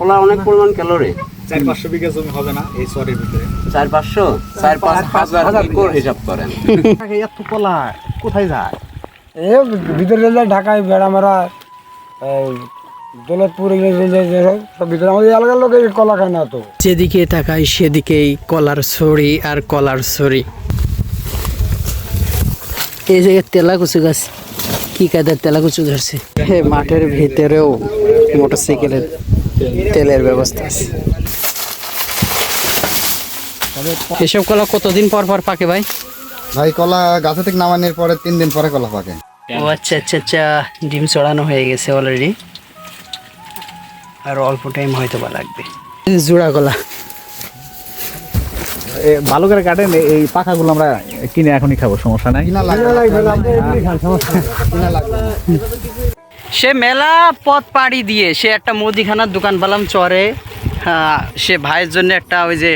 কলা অনেক পরিমাণ ক্যালোরি। চার পাঁচশো বিঘা জমি হবে না এই চরের ভিতরে। চার পাঁচশো? চার পাঁচ হাজার একর হিসাব করেন। এত কলা কোথায় যায়? এ ভিতরে ঢাকায় যেদিকে তাকাই সেদিকেই কলার ছড়ি আর কলার ছড়ি। এই জায়গায় তেলাকুচু গাছ কি কায়দার তেলাকুচু ধরছে? হে মাঠের ভিতরেও মোটরসাইকেলের তেলের ব্যবস্থা আছে। এসব কলা কতদিন পর পর পাকে ভাই? ভাই কলা গাছে থেকে নামানোর পরে তিন দিন পরে কলা পাকে। ও আচ্ছা আচ্ছা আচ্ছা ডিম চড়ানো হয়ে গেছে অলরেডি আর অল্প টাইম হয়তো বা লাগবে। জোড়া কলা। এ, ভালো করে কাটেন এই পাখাগুলো আমরা কিনে এখনই খাব সমস্যা নাই। কিনা লাগবে। না। কিনা লাগবে। সে মেলা পথ পাড়ি দিয়ে সে একটা মুদিখানার দোকান পেলাম চরে। হ্যাঁ, সে ভাইয়ের জন্য একটা ওই যে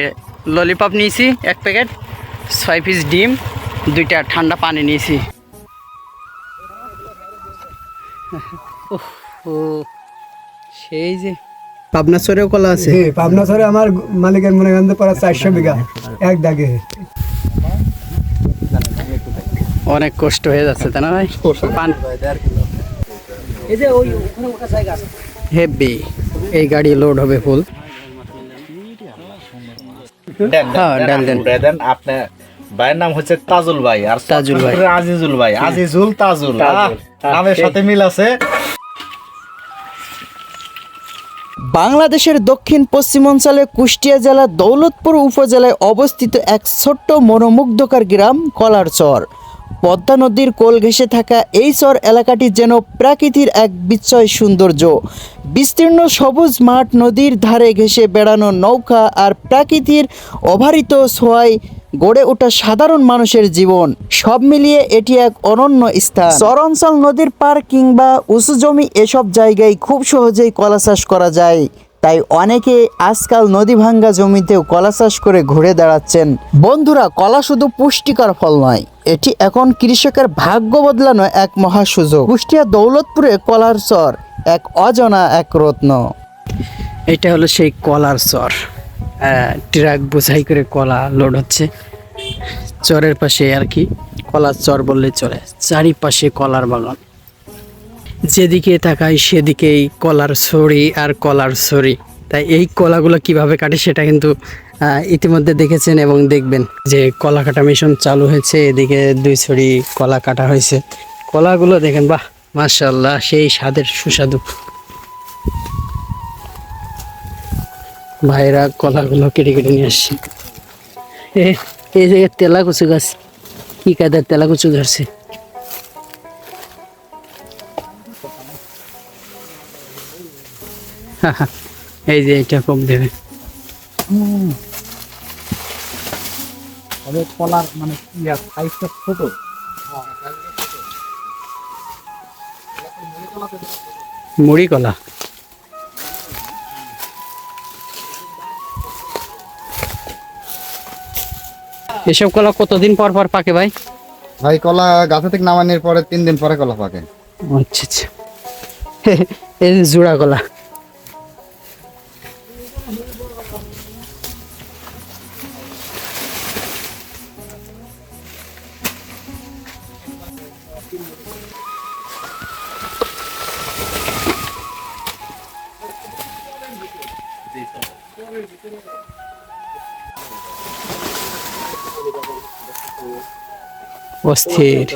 ললিপপ নিয়েছি এক প্যাকেট ছয় পিস ডিম দুইটা ঠান্ডা পানি নিয়েছি। ওহ, ও সেই যে। পাবনা কলা আছে? পাবনা সরে আমার মালিকের মনে করেন পড়া চারশো বিঘা এক দাগে। অনেক কষ্ট হয়ে যাচ্ছে তাই না ভাই? পান হেভি এই গাড়ি লোড হবে ফুল হ্যাঁ ডাল দেন। দেন আপনার ভাইয়ের নাম হচ্ছে তাজুল ভাই আর তাজুল ভাই। আজিজুল ভাই। আজিজুল তাজুল নামের সাথে মিল আছে। বাংলাদেশের দক্ষিণ পশ্চিমাঞ্চলে কুষ্টিয়া জেলার দৌলতপুর উপজেলায় অবস্থিত এক ছোট্ট মনোমুগ্ধকর গ্রাম কলারচর। পদ্মা নদীর কোল ঘেঁষে থাকা এই চর এলাকাটি যেন প্রাকৃতির এক বিস্ময় সৌন্দর্য। বিস্তীর্ণ সবুজ মাঠ নদীর ধারে ঘেঁষে বেড়ানো নৌকা আর প্রাকৃতির অভারিত ছোঁয়ায় গড়ে ওঠা সাধারণ মানুষের জীবন। সব মিলিয়ে এটি এক অনন্য স্থান। চরাঞ্চল নদীর পার কিংবা উঁচু জমি এসব জায়গায় খুব সহজেই কলা চাষ করা যায়। তাই অনেকে আজকাল নদী ভাঙ্গা জমিতেও কলা চাষ করে ঘুরে দাঁড়াচ্ছেন। বন্ধুরা, কলা শুধু পুষ্টিকর ফল নয়, এটি এখন কৃষকের ভাগ্য বদলানো এক মহা সুযোগ। কুষ্টিয়া দৌলতপুরে কলার চর, এক অজানা এক রত্ন। এটা হলো সেই কলার চর। ট্রাক বোঝাই করে কলা লোড হচ্ছে। চরের পাশে আর কি, কলার চর বললে চলে। চারিপাশে কলার বাগান। যেদিকে তাকাই সেদিকেই কলার ছড়ি আর কলার ছড়ি। তাই এই কলাগুলো কীভাবে কাটে সেটা কিন্তু ইতিমধ্যে দেখেছেন এবং দেখবেন যে কলা কাটা মেশিন চালু হয়েছে, এদিকে দুই ছড়ি কলা কাটা হয়েছে। কলাগুলো দেখেন, বাহ মাশাল্লাহ সেই স্বাদের সুস্বাদু। ভাইরা কলাগুলো কেটে কেটে নিয়ে আসছে। এই জায়গায় তেলা তেলাকুচু গাছ, কি কায়দার তেলাকুচু ধরছে? এই যে এটা কম দেবে। তবে কলার মানে সাইজটা ছোট। মুড়ি কলা। এসব কলা কতদিন পর পর পাকে ভাই? ভাই কলা গাছে থেকে নামানোর পরে তিন দিন পরে কলা পাকে। আচ্ছা আচ্ছা। এই জোড়া কলা। অস্থির।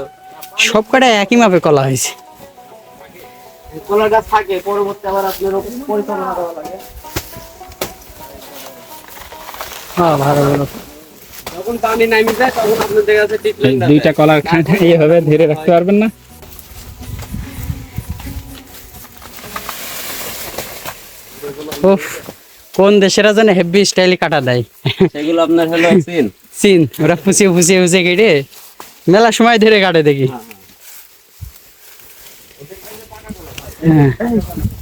সব কটা একই মাপে কলা হয়েছে। কলার গাছ থাকে পরবর্তী আবার আপনার পরিচালনা দেওয়া লাগে। হ্যাঁ ভালো ভালো। যখন পানি নামি যায় তখন আপনাদের কাছে ট্রিটমেন্ট দুইটা কলার খাঁটা এইভাবে ধরে রাখতে পারবেন না? উফ কোন দেশেরা জানে হেভি স্টাইলে কাটা দেয়? সেগুলো আপনার হলো চিন। ওরা ফুসিয়ে ফুসিয়ে ফুসিয়ে কেটে মেলা সময় ধরে কাটে দেখি। হ্যাঁ,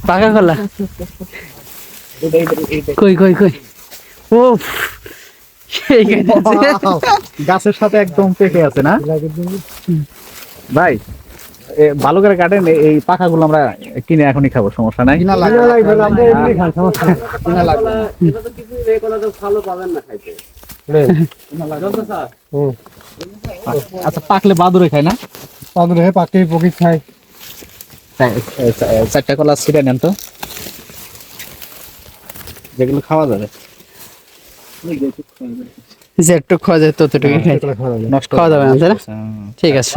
পাকা কলা? কই কই কই? ও গাছের সাথে একদম পেকে আছে না? ভাই ভালো করে কাটেন এই পাখাগুলো আমরা কিনে এখনই খাব সমস্যা নাই। কিনা লাগবে। কিনা লাগবে এটা তো কিছু এই কলাটা ভালো পাবেন না খাইতে। আচ্ছা পাকলে বাদুরে খায় না? বাদুরে পাখি পকি খায়। হ্যাঁ, চারটা কলা ছিটে নেন তো। যেগুলো খাওয়া যাবে। যে খাওয়া যায় ততটুকু খাই। নষ্ট খাওয়া যাবে না হুম। ঠিক আছে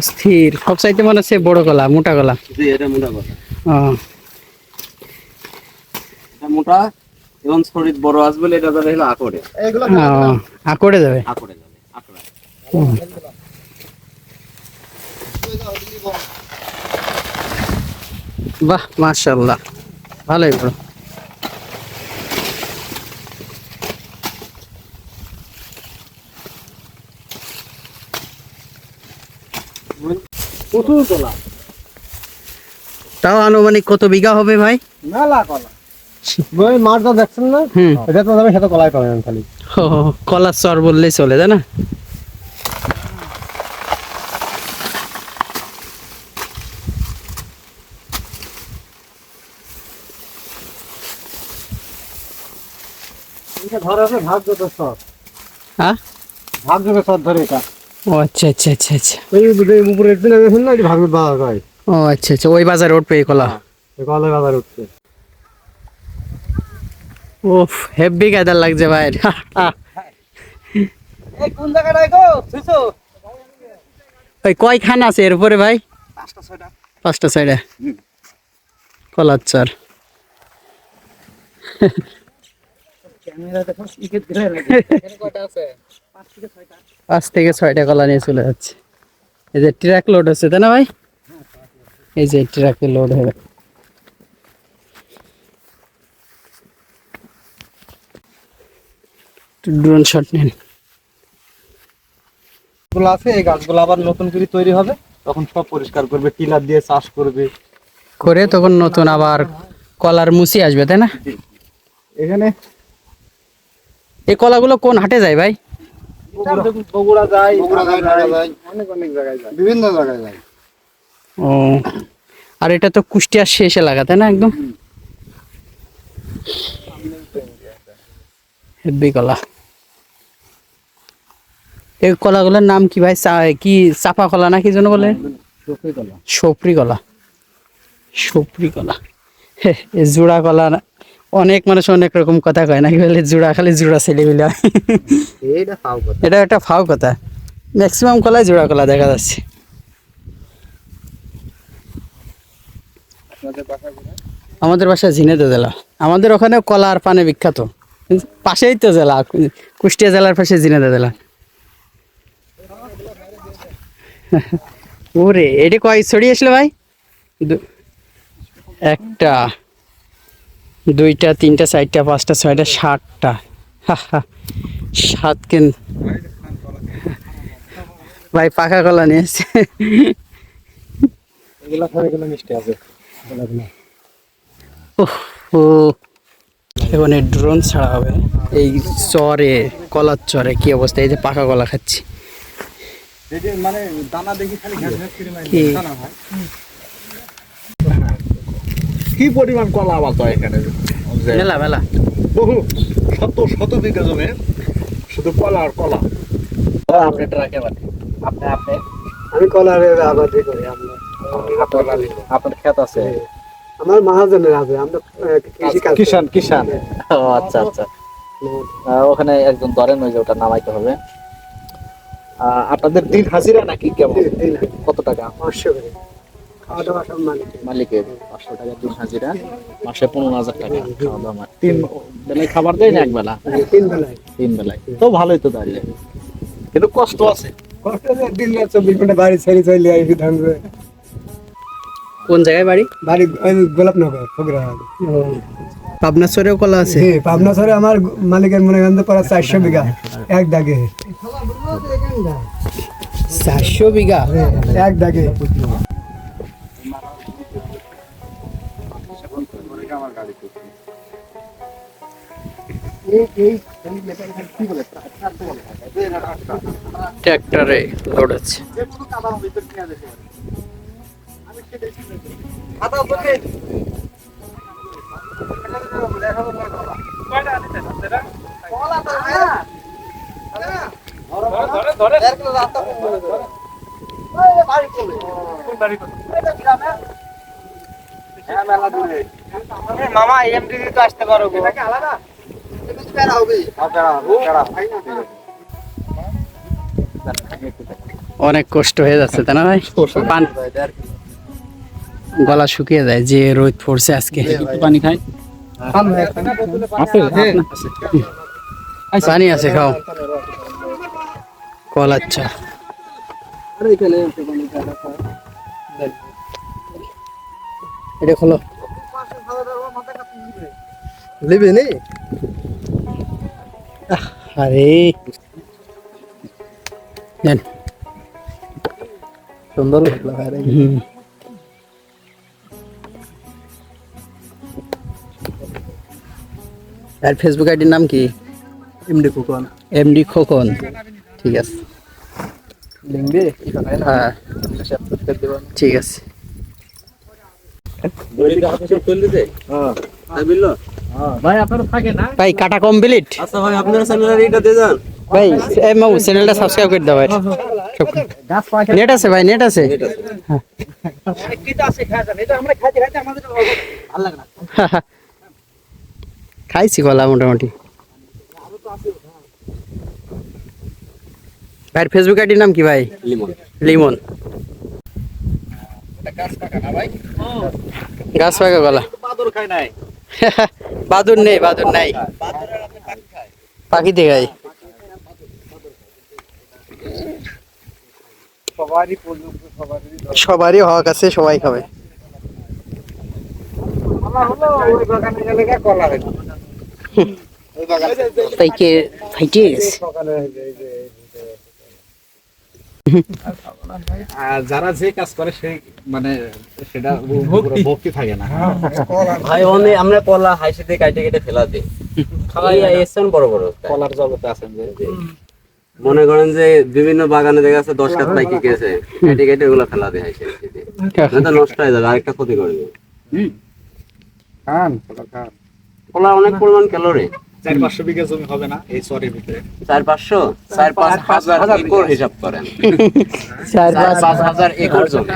অস্থির। সব চাইতে মনে হচ্ছে বড় গলা মোটা গলা। এটা মোটা কথা ও। এটা মোটা এবং শরীর বড় আসবে এটা যাবে হলো আকড়ে। আকড়ে যাবে? আকড়ে যাবে আকড়া। বাহ মাশাল্লাহ ভালোই বড়। প্রচুর কলা। তাও আনুমানিক কত বিঘা হবে ভাই? মেলা কলা। ওই মাঠটা দেখছেন না? এটা তো কলাই পাবেন খালি। কলার চর বললেই চলে তাই না? ধরে ভাগ্য তো সব হ্যাঁ ভাগ্য তো সব ধরে এটা। ও আচ্ছা আচ্ছা আচ্ছা আচ্ছা। ওই উপরে দিলে দেখুন না এটা ভাগ্য বাজার হয়। ও আচ্ছা আচ্ছা ওই বাজারে উঠবে এই কলা? এই কলাই বাজার উঠছে। ওফ হেভি কায়দার লাগছে ভাই এই কোন জায়গাটায় গো? সুইছো ওই কয় খান আছে এর উপরে ভাই? পাঁচটা সাইডে কলার চর পাঁচ থেকে ছয়টা কলা নিয়ে চলে যাচ্ছে। এই যে ট্রাক লোড হচ্ছে তাই না ভাই? এই যে ট্রাকে লোড হয়ে ড্রোন শট নেনগুলো আছে এই গাছগুলো আবার নতুন করে তৈরি হবে। তখন সব পরিষ্কার করবে টিলার দিয়ে চাষ করবে। করে তখন নতুন আবার কলার মুসি আসবে তাই না? এখানে এই কলাগুলো কোন হাটে যায় ভাই? বগুড়া যায় বগুড়া যায় অনেক অনেক জায়গায় যায়। বিভিন্ন জায়গায় যায়। ও। আর এটা তো কুষ্টিয়ার শেষে লাগা তাই না একদম? হেব্বি কলা। এই কলাগুলোর নাম কি ভাই? চা- কি চাপা কলা না কি যেন বলে? সপরি কলা। সপরি কলা। জোড়া কলা না- অনেক মানুষ অনেক রকম কথা কয় নাকি বলে জোড়া খালি জোড়া ছেলে মিলে এটা একটা ফাও কথা। ম্যাক্সিমাম কলায় জোড়া কলা দেখা যাচ্ছে। আমাদের বাসা ঝিনেতে জেলা। আমাদের ওখানে কলা আর পানে বিখ্যাত। পাশেই তো জেলা কুষ্টিয়া জেলার পাশে ঝিনেতে জেলা। ওরে এটি কয় ছড়িয়ে আসলে ভাই? একটা। দুইটা তিনটা চারটা পাঁচটা ছয়টা সাতটা। সাত কেন? ভাই পাকা কলা নিয়েছে এখানে ড্রোন ছাড়া হবে। এই চরে কলার চরে কি অবস্থা? এই যে পাকা কলা খাচ্ছি। মানে দানা দেখি খালি ঘ্যাস ঘ্যাস করে মারি। কি পরিমাণ কলা আবার তো এখানে? মেলা মেলা। বহু শত শত বিঘা জমি শুধু কলা আর কলা। আপনি ট্রাকে মানে আপনি আপনি। আমি কলার আবাদি করি আমরা আপনার ক্ষেত আছে? আমার মহাজনের আছে আমরা। কিষান কিষান ও আচ্ছা আচ্ছা। আহ, ওখানে একজন ধরেন ওই যে ওটা নামাইতে হবে। আহ, আপনাদের দিন হাজিরা নাকি কেমন? কত টাকা? পাঁচশো করে। খাওয়া দাওয়া সব মালিক মালিকের পাঁচশো টাকা দিন হাজিরা মাসে পনেরো হাজার টাকা। খাওয়া দাওয়া তিন বেলায় খাবার দেয় না এক বেলা? তিন বেলায়। তিন বেলায়। তো ভালোই তো দাঁড়িয়ে কিন্তু কষ্ট আছে। কষ্ট আছে দিন রাত চব্বিশ ঘণ্টা বাড়ি ছেড়ে চলে ধান কোন জায়গায় বাড়ি? বাড়ি ওই গোলাপনগর পাবনা চরেও কলা আছে? পাবনা শহরে আমার মালিকের মনে করেন তো প্রায় চারশো বিঘা এক দাগে। চারশো বিঘা? এক দাগে। ট্র্যাক্টরে লোড আছে। মামা এমডি তো আসতে পারো অনেক কষ্ট হয়ে যাচ্ছে, তাই না ভাই? পান গলা শুকিয়ে যায়, যে রোদ পড়ছে আজকে। পানি খাই পানি আছে, খাও। কল আচ্ছা। এটা খোলো। লিবি আরে। নেন। সুন্দর হুম। আর ফেসবুক আইডির নাম কি? MD Kukon MD Khokon. ঠিক আছে। হ্যাঁ। ঠিক আছে। ভাই আপনারা থাকে না? ভাই কাটা কমপ্লিট আচ্ছা ভাই আপনার চ্যানেলের এটা দিয়ে যান। ভাই এই মামু চ্যানেলটা সাবস্ক্রাইব করে দাও ভাই। নেট আছে ভাই নেট আছে। খাইছি কলা মোটামুটি। ভাই ফেসবুক আইডির নাম কি ভাই? লিমন। লিমন। গাছ পাকা কলা বাদর খায় নাই। বাদুর নেই বাদুর নাই। পাখিতে খাই সবারই হক আছে সবাই খাবে। বাগানে কে ফাইটে গেছে। যারা যে কাজ করে সেই মানে সেটা ভক্তি। থাকে না। ভাই অনে আমরা কলা হাইসিতে কাটে কেটে ফেলা দিই। এসছেন বড় বড়। কলার জগতে আছেন যে। মনে করেন যে বিভিন্ন বাগানে দেখা যাচ্ছে দশ কাঠ পাইকি গেছে কেটে কেটে ওগুলো ফেলা দেয় হাইসিতে নষ্ট হয়ে যাবে আরেকটা ক্ষতি করবে। খান কলা অনেক পরিমাণ ক্যালোরি চার পাঁচশো বিঘা জমি হবে না এই চরের ভিতরে। চার পাঁচশো? চার পাঁচ হাজার একর হিসাব করেন। চার পাঁচ হাজার একর জমি।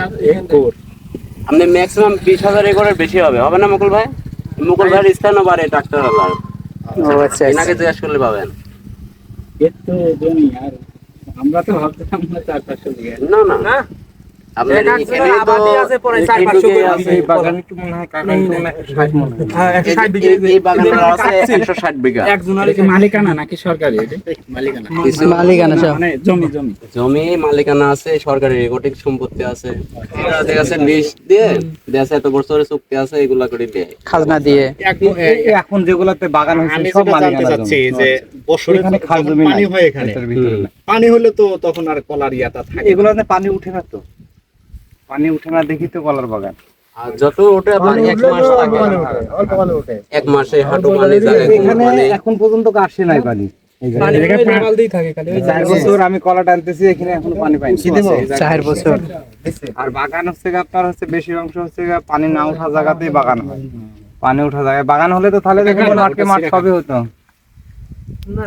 আপনি ম্যাক্সিমাম বিশ হাজার একরের বেশি হবে। হবে না মুকুল ভাই? মুকুল ভাইয়ের স্থানও বাড়ে ট্রাক্টর আলার। ও আচ্ছা এনাকে জিজ্ঞাসা করলে পাবেন। এত জমি আর আমরা তো ভাবছিলাম না চার পাঁচশো বিঘা। না। না? মালিকানা নাকি সরকারি? মালিকানা। কিছু মালিকানা সব। মানে জমি জমি। জমি মালিকানা আছে সরকারি রেকর্ডিং সম্পত্তি আছে। এরা লিস্ট দিয়ে দেশে এত বছরের চুক্তি আছে এগুলা করে দেয়। খাজনা দিয়ে। এখন যেগুলোতে বাগান হয়েছে সব মালিকানা চাচ্ছি যে বছরে এখানে খাল জমি পানি হয় এখানে। পানি হলে তো তখন আর কলার ইয়াটা থাকে এগুলোতে পানি উঠে না তো। পানি উঠে না দেখি তো কলার বাগান। আর যত ওটা পানি এক মাস লাগে অল্প পানি উঠে এক মাসে হাঁটু পানি যায় এখানে মানে এখন পর্যন্ত আসে নাই পানি। চার বছর আমি কলা টানতেছি এখানে এখনও পানি পাইনি। চার বছর। আর বাগান হচ্ছে আপনার হচ্ছে বেশি অংশ হচ্ছে পানি না ওঠা জায়গাতেই বাগান হয়। পানি ওঠা জায়গায়। বাগান হলে তো তাহলে দেখুন মাঠকে মাঠ সবই হতো। না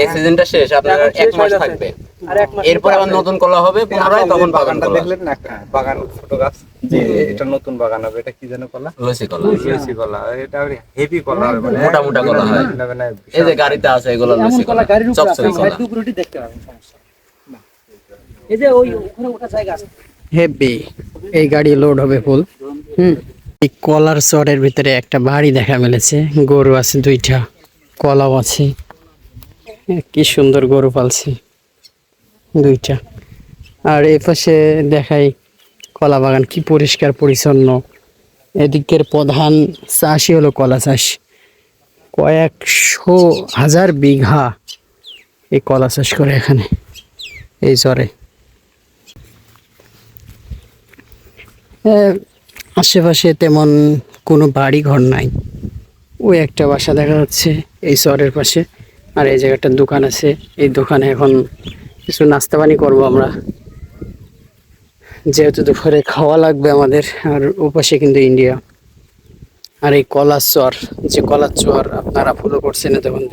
এই সিজনটা শেষ আপনার এক মাস থাকবে। এরপর আবার নতুন কলা হবে পুনরায় তখন বাগান দেখলেন না? বাগান ছোট গাছ। যে এটা নতুন বাগান হবে এটা কি যেন কলা? লসি কলা। লুচি কলা এটা হেভি কলা মানে। মোটা মোটা কলা হয়। মানে এই যে গাড়িতে আছে এগুলো লসি কলা চকচকে কলা। হেভি এই গাড়ি লোড হবে ফুল হুম। এই কলার চরের ভিতরে একটা বাড়ি দেখা মিলেছে। গরু আছে দুইটা কলাও আছে। কি সুন্দর গরু পালছি। দুইটা। আর এ পাশে দেখাই কলা বাগান, কি পরিষ্কার, পরিচ্ছন্ন। এদিকের প্রধান চাষই হলো কলা চাষ। কয়েকশো হাজার বিঘা এই কলা চাষ করে এখানে, এই চরে। আশেপাশে তেমন কোনো বাড়ি ঘর নাই। ওই একটা বাসা দেখা যাচ্ছে এই চরের পাশে। আর এই জায়গাটার দোকান আছে। এই দোকানে এখন কিছু নাস্তা পানি করব আমরা। যেহেতু দুপুরে খাওয়া লাগবে আমাদের, আর ওপাশে কিন্তু ইন্ডিয়া। আর এই কলার চর, যে কলার চর আপনারা ফলো করছেন তখন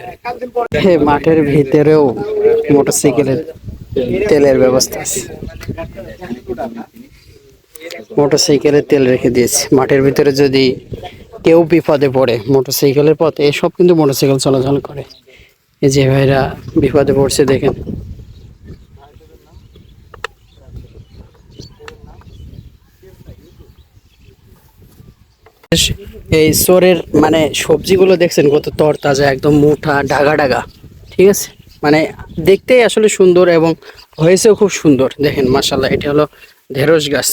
মাঠের ভিতরেও মোটরসাইকেলের তেলের ব্যবস্থা আছে। মোটরসাইকেলে তেল রেখে দিয়েছে। মাঠের ভিতরে যদি কেউ বিপদে পড়ে, মোটরসাইকেলের পথে এসব কিন্তু মোটরসাইকেল চলাচল করে। এই যে ভাইরা বিপদে পড়ছে, দেখেন। এই সোরের মানে সবজিগুলো দেখছেন কত তরতাজা, একদম মুঠা ডাগা ডাগা ঠিক আছে? মানে দেখতেই আসলে সুন্দর এবং হয়েছেও খুব সুন্দর। দেখেন মাসাল্লাহ এটা হলো ঢেঁড়স গাছ।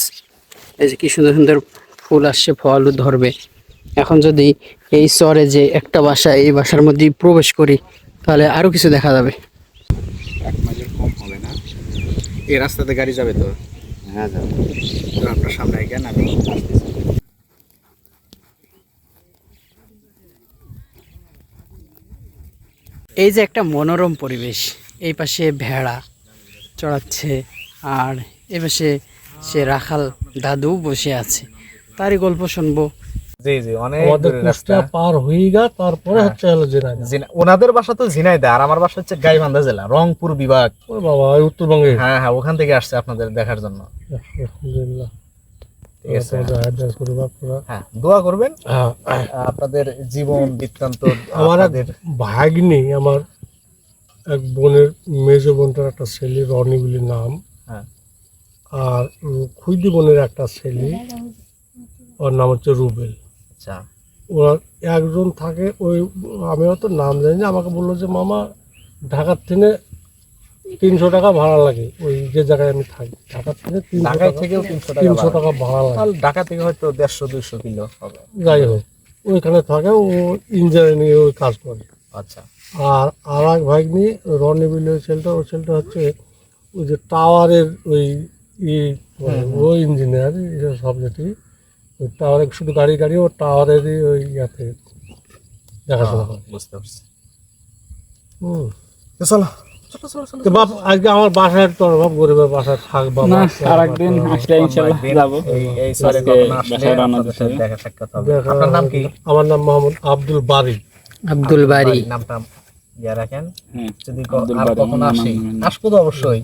এই যে কি সুন্দর সুন্দর ফুল আসছে ফল ধরবে। এখন যদি এই চরে যে একটা বাসা এই বাসার মধ্যে প্রবেশ করি তাহলে আরও কিছু দেখা যাবে। এক মাইলের কম হবে না। এই রাস্তাতে গাড়ি যাবে তো? হ্যাঁ যাবে। তো আপনার সামনে গেন আমি এই যে একটা মনোরম পরিবেশ এই পাশে ভেড়া চড়াচ্ছে আর এ পাশে সে রাখাল দাদু বসে আছে। তারই গল্প শুনব। জি জি অনেক রাস্তা। পার হয়ে গা তারপরে হচ্ছে হলো জিনা- ওনাদের বাসা তো ঝিনাইদহ আর আমার বাসা হচ্ছে গাইবান্ধা জেলা রংপুর বিভাগ। ও বাবা উত্তরবঙ্গে? হ্যাঁ হ্যাঁ ওখান থেকে আসছে আপনাদের দেখার জন্য। আলহামদুলিল্লাহ। হ্যাঁ দোয়া করবেন। হ্যাঁ, আপনাদের জীবন বৃত্তান্ত আমার ভাগ্নি আমার এক বোনের মেজ বোনটার একটা ছেলে রনি বলে নাম। হ্যাঁ। আর খুইদি বোনের একটা ছেলে ওর নাম হচ্ছে রুবেল। আচ্ছা। ওরা একজন থাকে ওই আমি অত নাম জানি না আমাকে বলল যে মামা ঢাকার থেকে তিনশো টাকা ভাড়া লাগে। ওই যে জায়গায় আমি থাকি ঢাকার থেকে ঢাকায় থেকেও তিনশো টাকা তিনশো ভাড়া। টাকা ভাড়া লাগে। ঢাকা থেকে হয়তো দেড়শো দুইশো কিলো হবে। যাই হোক ওইখানে থাকে ও ইঞ্জিনিয়ারিং ওই কাজ করে। আচ্ছা। আর আর এক ভাই নিয়ে রনি বিল ওই ছেলেটা ওই ছেলেটা হচ্ছে ওই যে টাওয়ারের ওই ই ও ইঞ্জিনিয়ার সব সাবজেক্টই ওই টাওয়ারে শুধু গাড়ি গাড়ি ও টাওয়ারেরই ওই ইয়াতে দেখাশোনা করে। বুঝতে পারছি। হুম। চলো। চলো চলো চলো তো বাপ আজকে আমার বাসায় তোর বাপ গরিবের বাসায় থাক বাবা। আরেকদিন আসলে ইনশাল্লাহ যাব। এই এই সরে আজকে আসলে বাসায় রান্না আপনাদের সাথে দিতে দেখা সাক্ষাৎ হবে। আপনার নাম কি? আমার নাম মোহাম্মদ আব্দুল বারি। আব্দুল বাড়ি নামটা ইয়া রাখেন। যদি ক- আব্দুল আর বারী, আসি। আসব তো অবশ্যই।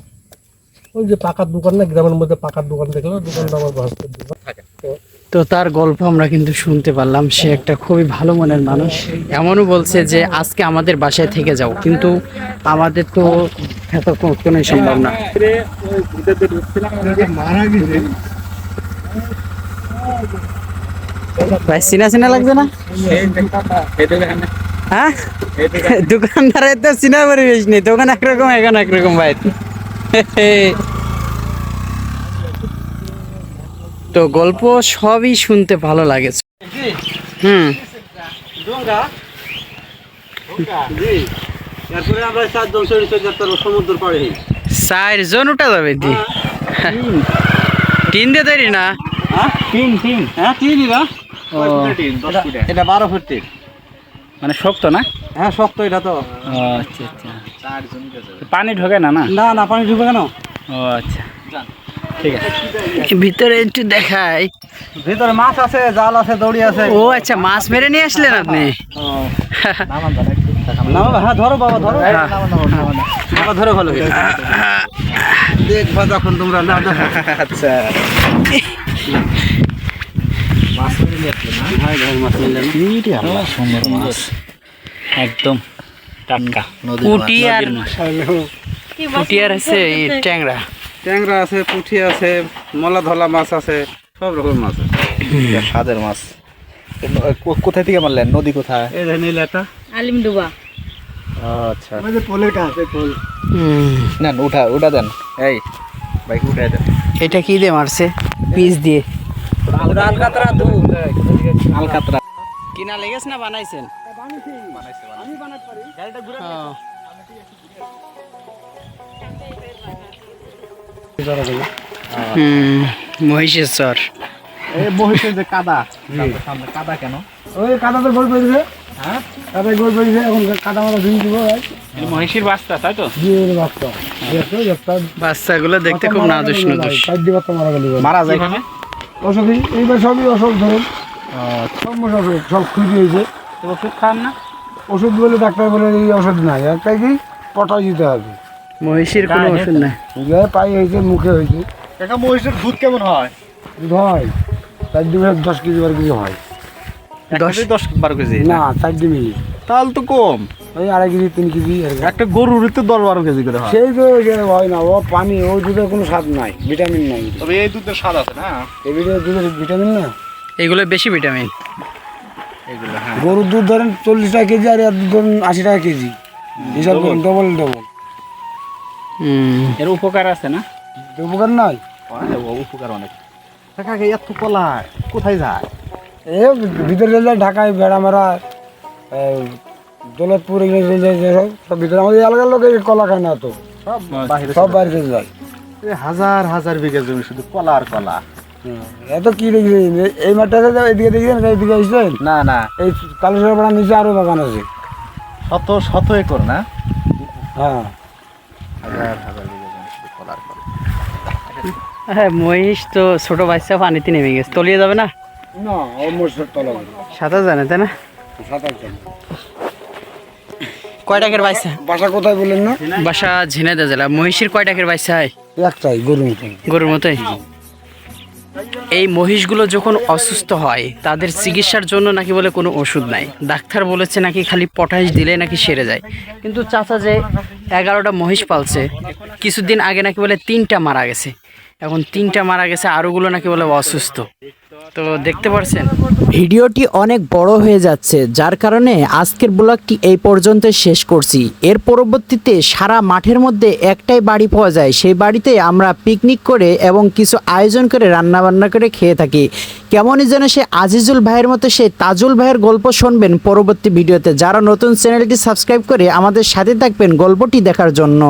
ওই যে পাকার দোকান না গ্রামের মধ্যে পাকার দোকান দেখল দোকানটা আমার বাসের দোকান তো তার গল্প আমরা কিন্তু শুনতে পারলাম। সে একটা খুবই ভালো মনের মানুষ। এমনও বলছে যে, আজকে আমাদের বাসায় থেকে যাও। কিন্তু আমাদের তো এত কোনোই সম্ভব না। ভাই চিনা চিনা লাগছে না? হ্যাঁ? দোকানদারের তো চিনা পরিবেশ নেই। দোকান একরকম, এখন একরকম ভাই। তো গল্প সবই শুনতে ভালো লাগে। হুম। চারজন সমুদ্র পাড়ে। চার জন উঠা যাবে দি। দিয়ে তৈরি না। তিন তিন। হ্যাঁ তিনই না? ও। এটা বারো ফুট মানে শক্ত না? হ্যাঁ শক্ত এটা তো। আচ্ছা আচ্ছা। পানি ঢোকে না না? না না পানি ঢুকবে কেন? ও আচ্ছা। ঠিক আছে। ভিতরে একটু দেখাই। ভিতরে মাছ আছে জাল আছে দড়ি আছে। ও আচ্ছা মাছ মেরে নিয়ে আসলেন আপনি? হ্যাঁ ধরো বাবা ধরো। বাবা ধরো ভালো দেখবা যখন তোমরা না আচ্ছা। সুন্দর মাছ। একদম টাটকা। পুটি আর পুটি আর আছে ট্যাংরা। ট্যাংরা আছে পুঁটি আছে মলা ধলা মাছ আছে সব রকম মাছ আছে। স্বাদের মাছ। কোথায় থেকে মারলেন? নদী কোথায়? এই যে নীলাটা আলিমডুবা। আচ্ছা। হুম না উঠা উঠা দেন। এই বাইক উঠে দেন। এটা কি দিয়ে মারছে? পিস দিয়ে। আলকাতরা দু। আলকাতরা। কিনা লেগেছে না বানাইছেন? হুম মহিষের চর এই মহিষের যে কাদা সামনে কাদা কেন? ওই কাদা তো গোল পেয়েছে হ্যাঁ? কাদা গোল পেয়েছে এখন কাদা দিব ভাই। মহিষির বাস্তা তাই তো? বাচ্চা। বাচ্চাগুলো দেখতে খুব নাদুস বাচ্চা মারা গেল মারা যায়। কেন অসুখী এইবার সবই অসুখ ধরুন। সব অসুখ সব খুঁজে হয়েছে। ওষুধ খান না? ওষুধ বলে ডাক্তার বলে এই ওষুধ নাই। একটাই কি? পটাই দিতে হবে। মহিষের কোনো ওষুধ নাই। গায়ে পায়ে হয়েছে মুখে হয়েছে। কাকা মহিষের দুধ কেমন হয়? দুধ হয়। চার ডিমে দশ কেজি বার কেজি হয়। দশ? দশ বারো কেজি? না চার ডিমে তাহলে তো কম। ওই আড়াই কেজি তিন কেজি। একটা গরুর তো দশ বারো কেজি করে হয়। সেই তো হয় না ও পানি ও দুধের কোনো স্বাদ নাই ভিটামিন নাই। তবে এই দুধের স্বাদ আছে না? এই দুধের দুধের ভিটামিন না? এগুলো বেশি ভিটামিন। এগুলো হ্যাঁ। গরুর দুধ ধরেন চল্লিশ টাকা কেজি আর দুধ ধরেন আশি টাকা কেজি। হিসাব করুন ডবল ডবল এর উপকার আছে না? উপকার নাই? ও উপকার অনেক। কাকা এত কলা কোথায় যায়? এ ভিতরে যায় ঢাকায় বেড়া মারা দৌলতপুর সব ভিতরে। আমাদের এলাকার লোক কলা খায় না তো সব বাহিরে সব বাড়িতে যায়। এই হাজার হাজার বিঘা জমি শুধু কলা আর কলা। এত কি দেখছেন এই মাঠটাতে এদিকে দেখছেন এইদিকে আসছেন? না না। এই কালেশ্বর পাড়ার নিচে আরও বাগান আছে। শত শত একর না? হ্যাঁ। হাজার হাজার শুধু কলা আর হ্যাঁ মহিষ তো ছোট বাচ্চা পানিতে নেমে গেছে। তলিয়ে যাবে না? সাঁতার জানে তাই না? কয় টাকার বাচ্চা? বাসা কোথায় বলেন না? বাসা ঝিনাইদা জেলা। মহিষের কয় টাকার বাচ্চা হয়? একটাই গরু মতন গরুর মতোই? এই মহিষগুলো যখন অসুস্থ হয়, তাদের চিকিৎসার জন্য নাকি বলে কোনো ওষুধ নাই। ডাক্তার বলেছে নাকি খালি পটাশ দিলে নাকি সেরে যায়। কিন্তু চাচা যে এগারোটা মহিষ পালছে, কিছুদিন আগে নাকি বলে তিনটা মারা গেছে। এখন তিনটা মারা গেছে, আরোগুলো নাকি বলে অসুস্থ। তো দেখতে পারছেন। ভিডিওটি অনেক বড় হয়ে যাচ্ছে, যার কারণে আজকের ব্লগটি এই পর্যন্ত শেষ করছি। এর পরবর্তীতে সারা মাঠের মধ্যে একটাই বাড়ি পাওয়া যায়, সেই বাড়িতে আমরা পিকনিক করে এবং কিছু আয়োজন করে রান্না বান্না করে খেয়ে থাকি। কেমনই যেন সে আজিজুল ভাইয়ের মতো সে তাজুল ভাইয়ের গল্প শুনবেন পরবর্তী ভিডিওতে। যারা নতুন চ্যানেলটি সাবস্ক্রাইব করে আমাদের সাথে থাকবেন গল্পটি দেখার জন্য।